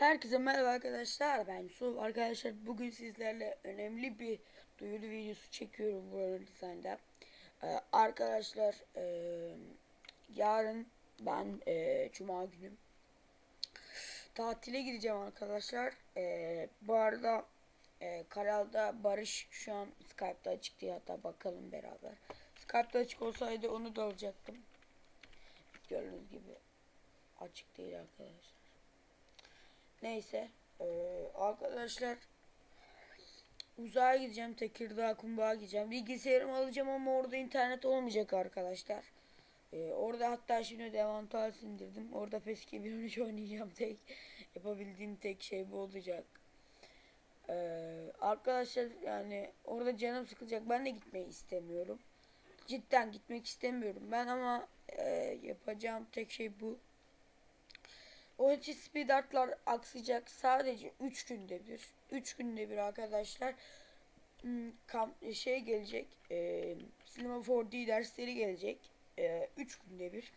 Herkese merhaba arkadaşlar. Ben Yusuf. Arkadaşlar bugün sizlerle önemli bir duyuru videosu çekiyorum buranın dizaynda ee, arkadaşlar e, yarın ben e, cuma günü tatile gideceğim arkadaşlar. Ee, bu arada e, kanalda Barış şu an Skype'da açık diye hatta bakalım beraber. Skype'da açık olsaydı onu da alacaktım. Gördüğünüz gibi açık değil arkadaşlar Neyse. Ee, arkadaşlar uzaya gideceğim. Tekirdağ Kumbağa gideceğim. Bilgisayarımı alacağım ama orada internet olmayacak arkadaşlar. Ee, orada hatta şimdi devantal sindirdim. Orada PES 2013 oynayacağım tek. Yapabildiğim tek şey bu olacak. Ee, arkadaşlar yani orada canım sıkılacak. Ben de gitmeyi istemiyorum. Cidden gitmek istemiyorum. Ben ama e, yapacağım tek şey bu. O için speed artlar aksayacak sadece 3 günde bir. 3 günde bir arkadaşlar. Hmm, Kamp şey gelecek. E, Cinema 4D dersleri gelecek. 3 günde bir.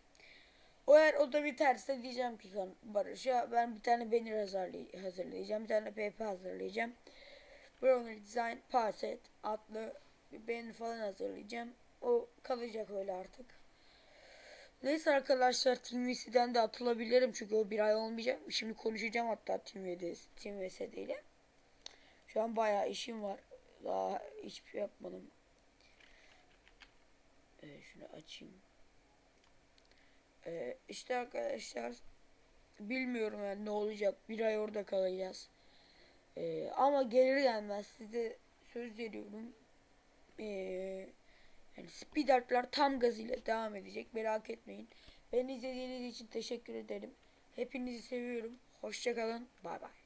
O eğer o da biterse diyeceğim ki Barış'a ben bir tane banner hazırlay hazırlayacağım. Bir tane PP hazırlayacağım. Browner Design Passet adlı bir banner falan hazırlayacağım. O kalacak öyle artık. Neyse arkadaşlar TeamVC'den de atılabilirim çünkü o bir ay olmayacak. Şimdi konuşacağım hatta TeamVC'de ile. Şu an bayağı işim var. Daha hiçbir şey yapmadım. Ee, şunu açayım. Ee, işte arkadaşlar bilmiyorum yani ne olacak. Bir ay orada kalacağız. Ee, ama gelir gelmez size söz veriyorum. Eee yani speed artlar tam gazıyla devam edecek. Merak etmeyin. Beni izlediğiniz için teşekkür ederim. Hepinizi seviyorum. Hoşçakalın. Bay bay.